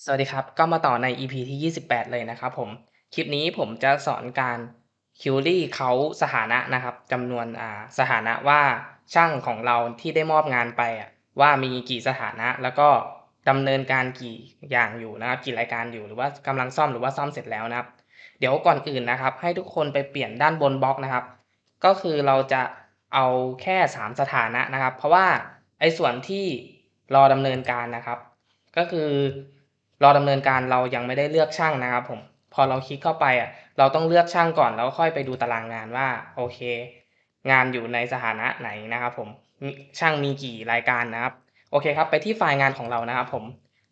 สวัสดีครับ ก็มาต่อใน EP ที่ 28 เลยนะครับผม คลิปนี้ผมจะสอนการ query เขาสถานะนะครับจำนวนอ่าสถานะว่าช่างของเราที่ได้มอบงานไปอะว่ามีกี่สถานะแล้วก็ดำเนินการกี่อย่างอยู่นะครับ กี่รายการอยู่หรือว่ากำลังซ่อมหรือว่าซ่อมเสร็จแล้วนะครับ เดี๋ยวก่อนอื่นนะครับ ให้ทุกคนไปเปลี่ยนด้านบนบล็อกนะครับ ก็คือเราจะเอาแค่ 3 สถานะนะครับ เพราะว่าไอ้ส่วนที่รอดำเนินการนะครับ ก็คือ รอดำเนินการเรายังไม่ได้เลือกช่างนะครับผมพอเราคลิกเข้าไปอะเราต้องเลือกช่างก่อนแล้วค่อยไปดูตารางงานว่าโอเค งานอยู่ในสถานะไหนนะครับผมช่างมีกี่รายการนะครับโอเคครับไปที่ไฟล์งานของเรานะครับผม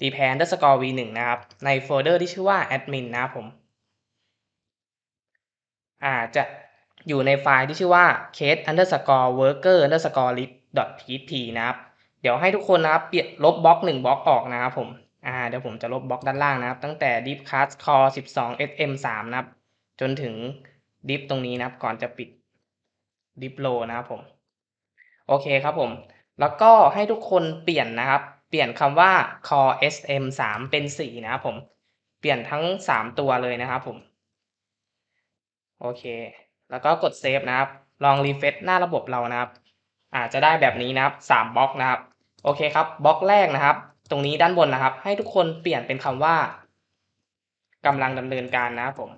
d p a n d e r s c o r e v1 นะครับในโฟลเดอร์ที่ชื่อว่า admin นะครับผมอ่าจะอยู่ในไฟล์ที่ชื่อว่า case underscore worker underscore list php นะครับ เดี๋ยวให้ทุกคนนะครับเปลี่ยนลบบล็อกหนึ่งบล็อกออกนะครับผม อ่าเดี๋ยวผมจะลบบล็อกด้านล่างนะครับ ตั้งแต่ div class core 12 sm 3นะครับ จนถึง div ตรงนี้นะครับ ก่อนจะปิด div row นะครับผม โอเคครับผม แล้วก็ให้ทุกคนเปลี่ยนนะครับ เปลี่ยนคำว่า core sm 3เป็น4นะครับผม เปลี่ยนทั้ง 3 ตัวเลยนะครับผม โอเค แล้วก็กดเซฟนะครับ ลองรีเฟซหน้าระบบเรานะครับอาจจะได้แบบนี้นะครับ3บล็อกนะครับ โอเคครับ บล็อกแรกนะครับ ตรงนี้ด้านบนนะครับ ให้ทุกคนเปลี่ยนเป็นคำว่ากำลังดำเนินการนะครับผม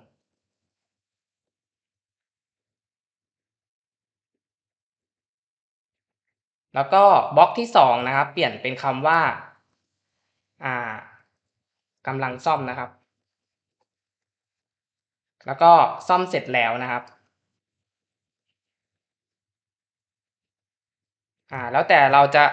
แล้วก็บล็อกที่สองนะครับ เปลี่ยนเป็นคำว่าอ่ากำลังซ่อมนะครับ แล้วก็ซ่อมเสร็จแล้วนะครับอ่าแล้วแต่เราจะ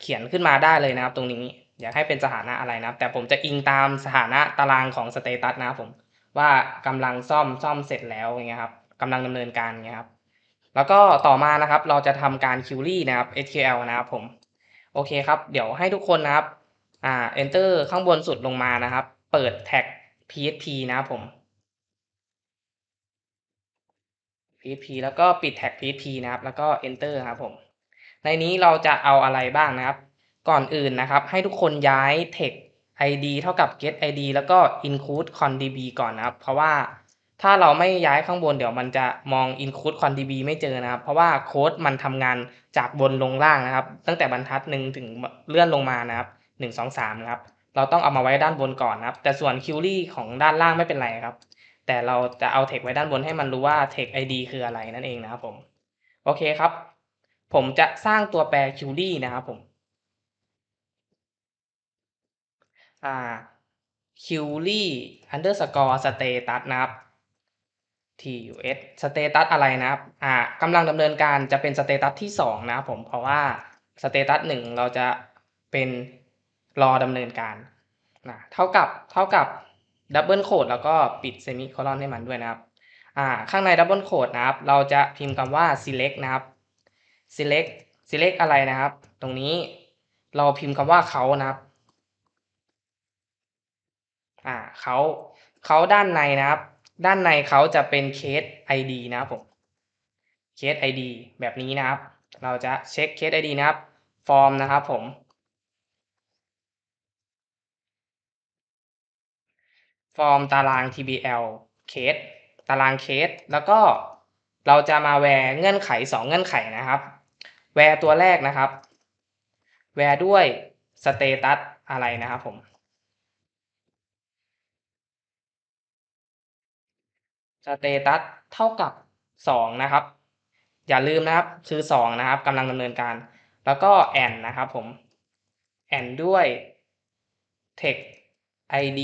เขียนขึ้นมาได้เลยนะครับ ตรงนี้อยากให้เป็นสถานะอะไรนะครับ แต่ผมจะอิงตามสถานะตารางของสเตตัสนะครับผมว่ากำลังซ่อมซ่อมเสร็จแล้วอย่างเงี้ยครับกำลังดำเนินการเงี้ยครับแล้วก็ต่อมานะครับเราจะทำการ query นะครับ SQL นะครับผมโอเคครับ เดี๋ยวให้ทุกคนนะครับอ่า enter ข้างบนสุดลงมานะครับ เปิดแท็ก php นะครับผม php แล้วก็ปิดแท็ก php นะครับ แล้วก็ enter ครับผม ในนี้เราจะเอาอะไรบ้างนะครับ ก่อนอื่นนะครับให้ทุกคนย้าย text id เท่ากับ get id แล้วก็ include condb ก่อนนะครับ เพราะว่าถ้าเราไม่ย้ายข้างบนเดี๋ยวมันจะมอง include condb ไม่เจอนะครับ เพราะว่าโค้ดมันทำงานจากบนลงล่างนะครับ ตั้งแต่บรรทัดหนึ่งถึงเลื่อนลงมานะครับหนึ่งสองสามนะครับ เราต้องเอามาไว้ด้านบนก่อนนะครับ แต่ส่วน query ของด้านล่างไม่เป็นไรครับ แต่เราจะเอา text ไว้ด้านบนให้มันรู้ว่า text id คืออะไรนั่นเองนะครับผม โอเคครับ ผมจะสร้างตัวแปร query นะครับผมอ่า query underscore status นะครับ tus status อะไรนะครับอ่ากำลังดำเนินการจะเป็น status ที่สองนะครับผมเพราะว่า status หนึ่งเราจะเป็นรอดำเนินการนะเท่ากับเท่ากับ double quote แล้วก็ปิด semicolon ให้มันด้วยนะครับอ่าข้างใน double quote นะครับ เราจะพิมพ์คำว่า select นะครับ select select อะไรนะครับ ตรงนี้เราพิมพ์คำว่าเขานะครับอ่าเขาเขาด้านในนะครับ ด้านในเขาจะเป็น case id นะครับผม case id แบบนี้นะครับ เราจะเช็ค case id นะครับ form นะครับผม form ตาราง tbl case ตาราง case แล้วก็เราจะมาแวร์เงื่อนไข 2 เงื่อนไขนะครับ แวร์ตัวแรกนะครับแวร์ด้วย status อะไรนะครับผม status เท่ากับ 2 นะครับ อย่าลืมนะครับคือ 2 นะครับกำลังดำเนินการ แล้วก็ and นะครับผม and ด้วย text id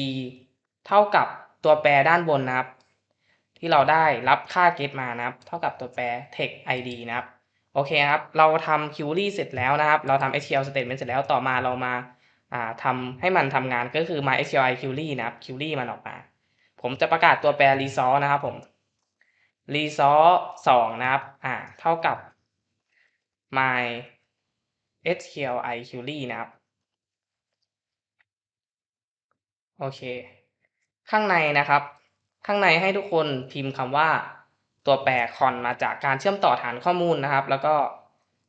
เท่ากับตัวแปรด้านบนนะครับ ที่เราได้รับค่า get มานะครับ เท่ากับตัวแปร text id นะครับ โอเคครับ เราทำ query เสร็จแล้วนะครับ เราทำ SQL statement เสร็จแล้วต่อมาเรามาทำให้มันทำงานก็คือ MySQL query นะครับ query มันออกมา ผมจะประกาศตัวแปร resource นะครับผม resource สองนะครับอ่าเท่ากับ my SQL query นะครับ โอเค ข้างในนะครับ ข้างในให้ทุกคนพิมพ์คำว่า ตัวแปรคอนมาจากการเชื่อมต่อฐานข้อมูลนะครับ แล้วก็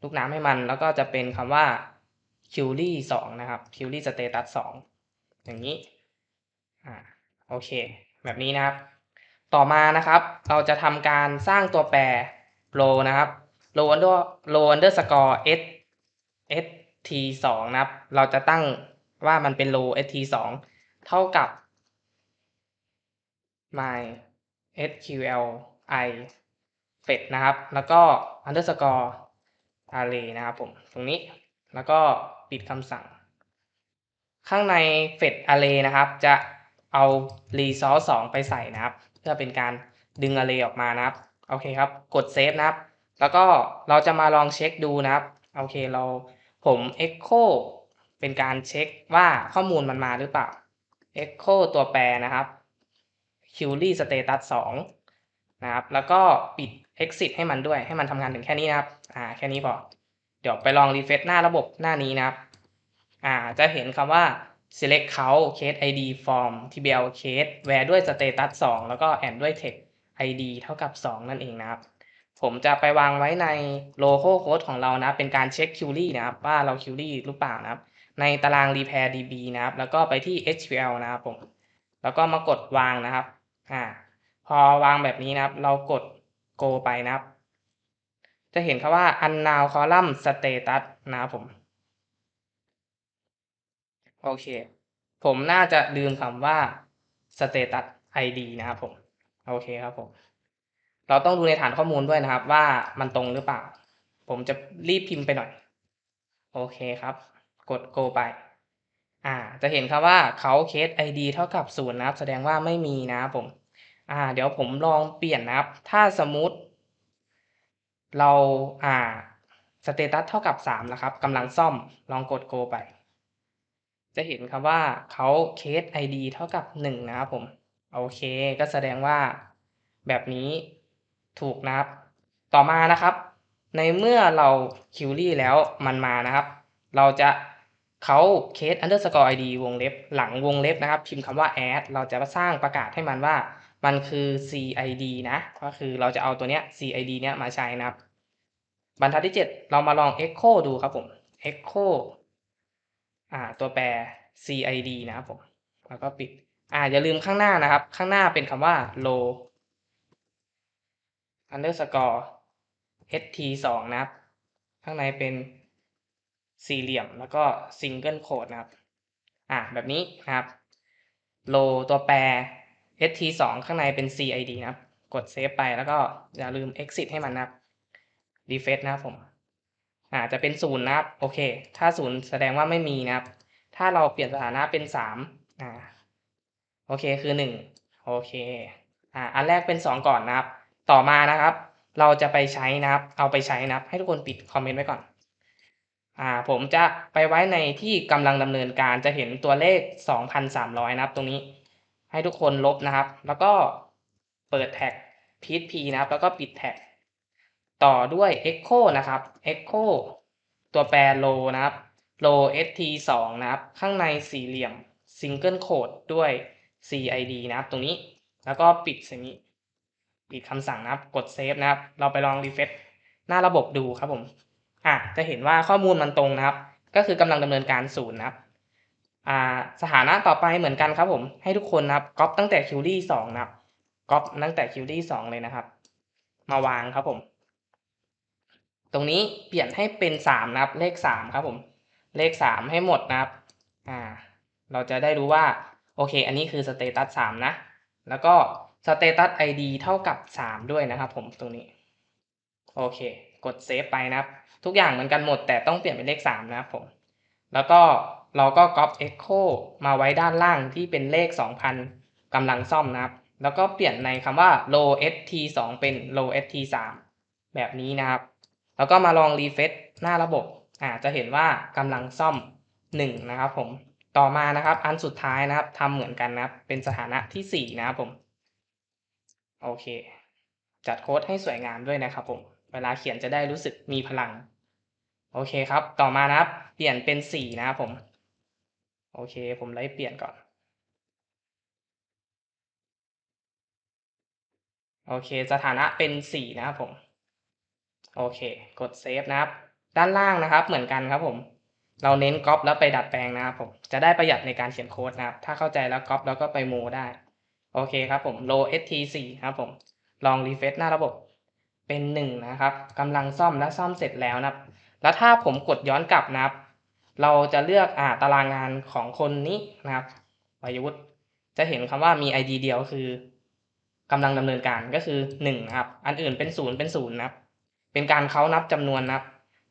ลูกน้ำให้มัน แล้วก็จะเป็นคำว่า query 2 นะครับ query status 2 อย่างนี้อ่าโอเค แบบนี้นะครับ ต่อมานะครับ เราจะทำการสร้างตัวแปร row นะครับ row under row underscore s s t 2นะครับ เราจะตั้งว่ามันเป็น row s t 2เท่ากับ my sql i f e t นะครับ แล้วก็ underscore array นะครับผม ตรงนี้ แล้วก็ปิดคำสั่ง ข้างใน f e t array นะครับ จะเอา resource 2 ไปใส่นะครับ เพื่อเป็นการดึง array ออกมานะครับ โอเคครับ กด save นะครับ แล้วก็เราจะมาลองเช็คดูนะครับ โอเค เราผม echo เป็นการเช็คว่าข้อมูลมันมาหรือเปล่า echo ตัวแปรนะครับ query status 2 นะครับ แล้วก็ปิด exit ให้มันด้วย ให้มันทำงานถึงแค่นี้นะครับ อ่า แค่นี้พอ เดี๋ยวไปลอง refresh หน้าระบบหน้านี้นะครับ อ่า จะเห็นคำว่า select count case id form tbl case where ด้วย status 2 แล้วก็ and ด้วย text id เท่ากับ 2 นั่นเองนะครับ ผมจะไปวางไว้ใน local code ของเรานะ เป็นการเช็ค query นะครับ ว่าเรา query หรือเปล่านะครับ ในตาราง repair db นะครับ แล้วก็ไปที่ SQL นะครับผม แล้วก็มากดวางนะครับ อ่า พอวางแบบนี้นะครับ เรากด go ไปนะครับ จะเห็นคำว่า unknown column status นะครับผม โอเค ผมน่าจะลืมคำว่า status id นะครับผม โอเคครับผม เราต้องดูในฐานข้อมูลด้วยนะครับ ว่ามันตรงหรือเปล่า ผมจะรีบพิมพ์ไปหน่อย โอเคครับ กด go ไป อ่า จะเห็นครับว่าเขา case id เท่ากับศูนย์นะครับ แสดงว่าไม่มีนะครับผม อ่า เดี๋ยวผมลองเปลี่ยนนะครับ ถ้าสมมุติ เราอ่า status เท่ากับ3นะครับกำลังซ่อมลองกด go ไป จะเห็นครับว่าเขา case id เท่ากับ 1 นะครับผม โอเค ก็แสดงว่าแบบนี้ถูกนะครับ ต่อมานะครับ ในเมื่อเรา query แล้วมันมานะครับ เราจะเขา case underscore id วงเล็บ หลังวงเล็บนะครับ พิมพ์คำว่า add เราจะสร้างประกาศให้มันว่า มันคือ cid นะก็คือเราจะเอาตัวเนี้ย cid เนี้ยมาใช้นะครับ บรรทัดที่ 7 เรามาลอง echo ดูครับผม echo อ่าตัวแปร cid นะครับผมแล้วก็ปิดอ่าอย่าลืมข้างหน้านะครับ ข้างหน้าเป็นคำว่า row underscore st 2นะครับ ข้างในเป็นสี่เหลี่ยมแล้วก็ single quote นะครับ อ่าแบบนี้นะครับ row ตัวแปร st 2 ข้างในเป็น cid นะครับ กด save ไปแล้วก็อย่าลืม exit ให้มันนะครับ refresh นะครับผมอ่าจะเป็นศูนย์นะครับ โอเค ถ้าศูนย์แสดงว่าไม่มีนะครับ ถ้าเราเปลี่ยนสถานะเป็นสามอ่าโอเคคือหนึ่งโอเคอ่าอันแรกเป็นสองก่อนนะครับ ต่อมานะครับ เราจะไปใช้นะครับ เอาไปใช้นะครับ ให้ทุกคนปิดคอมเมนต์ไว้ก่อนอ่าผมจะไปไว้ในที่กำลังดำเนินการจะเห็นตัวเลข 2,300 นะครับตรงนี้ ให้ทุกคนลบนะครับ แล้วก็เปิดแท็ก php นะครับ แล้วก็ปิดแท็ก ต่อด้วย echo นะครับ echo ตัวแปร row นะครับ row st 2นะครับ ข้างในสี่เหลี่ยม single quote ด้วย cid นะครับ ตรงนี้ แล้วก็ปิดสิ่งนี้ปิดคำสั่งนะครับ กดเซฟนะครับ เราไปลองรีเฟซหน้าระบบดูครับผม อะ จะเห็นว่าข้อมูลมันตรงนะครับ ก็คือกำลังดำเนินการศูนย์นะครับ อ่าสถานะต่อไปเหมือนกันครับผมให้ทุกคนนะครับก๊อปตั้งแต่ query 2นะครับก๊อปตั้งแต่ query 2เลยนะครับ มาวางครับผม ตรงนี้เปลี่ยนให้เป็น3นะครับ เลข3ครับผม เลข3ให้หมดนะครับอ่าเราจะได้รู้ว่าโอเค อันนี้คือ status 3นะ แล้วก็ status id เท่ากับ 3 ด้วยนะครับผมตรงนี้ โอเค กดเซฟไปนะครับ ทุกอย่างเหมือนกันหมดแต่ต้องเปลี่ยนเป็นเลข 3 นะครับผม แล้วก็ เราก็ copy echo มาไว้ด้านล่างที่เป็นเลข 2,000กำลังซ่อมนะครับ แล้วก็เปลี่ยนในคำว่า low st 2เป็น low st 3แบบนี้นะครับ แล้วก็มาลอง refresh หน้าระบบอ่าจะเห็นว่ากำลังซ่อม 1 นะครับผมต่อมานะครับอันสุดท้ายนะครับทำเหมือนกันนะครับ เป็นสถานะที่ 4 นะครับผมโอเค จัดโค้ดให้สวยงามด้วยนะครับผมเวลาเขียนจะได้รู้สึกมีพลัง โอเคครับ ต่อมานะครับ เปลี่ยนเป็น 4 นะครับผม โอเค ผมไล่เปลี่ยนก่อน โอเค สถานะเป็น 4 นะครับผม โอเค กดเซฟนะครับ ด้านล่างนะครับ เหมือนกันครับผม เราเน้นก๊อปแล้วไปดัดแปลงนะครับผม จะได้ประหยัดในการเขียนโค้ดนะครับ ถ้าเข้าใจแล้วก๊อปแล้วก็ไปโมได้ โอเคครับผม low st4 ครับผม ลองรีเฟซหน้าระบบ เป็นหนึ่งนะครับกำลังซ่อมและซ่อมเสร็จแล้วนะครับ แล้วถ้าผมกดย้อนกลับนะครับ เราจะเลือกอ่าตารางงานของคนนี้นะครับวัยวุฒิจะเห็นคำว่ามี ID เดียวคือกำลังดำเนินการก็คือหนึ่งครับ อันอื่นเป็นศูนย์เป็นศูนย์นะครับ เป็นการเขานับจำนวนนะครับ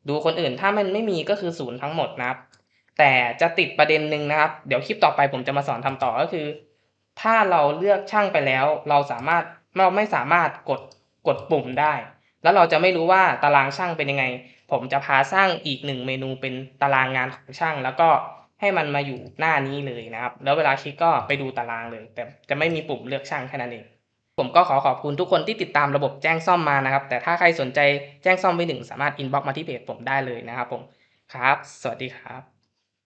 ดูคนอื่นถ้ามันไม่มีก็คือศูนย์ทั้งหมดนะครับ แต่จะติดประเด็นหนึ่งนะครับ เดี๋ยวคลิปต่อไปผมจะมาสอนทำต่อก็คือ ถ้าเราเลือกช่างไปแล้ว เราสามารถเราไม่สามารถกดกดปุ่มได้ แล้วเราจะไม่รู้ว่าตารางช่างเป็นยังไง ผมจะพาสร้างอีกหนึ่งเมนูเป็นตารางงานของช่าง แล้วก็ให้มันมาอยู่หน้านี้เลยนะครับ แล้วเวลาคลิกก็ไปดูตารางเลย แต่จะไม่มีปุ่มเลือกช่างแค่นั้นเอง ผมก็ขอขอบคุณทุกคนที่ติดตามระบบแจ้งซ่อมมานะครับ แต่ถ้าใครสนใจแจ้งซ่อมไปหนึ่งสามารถอินบ็อกมาที่เพจผมได้เลยนะครับผมครับ สวัสดีครับ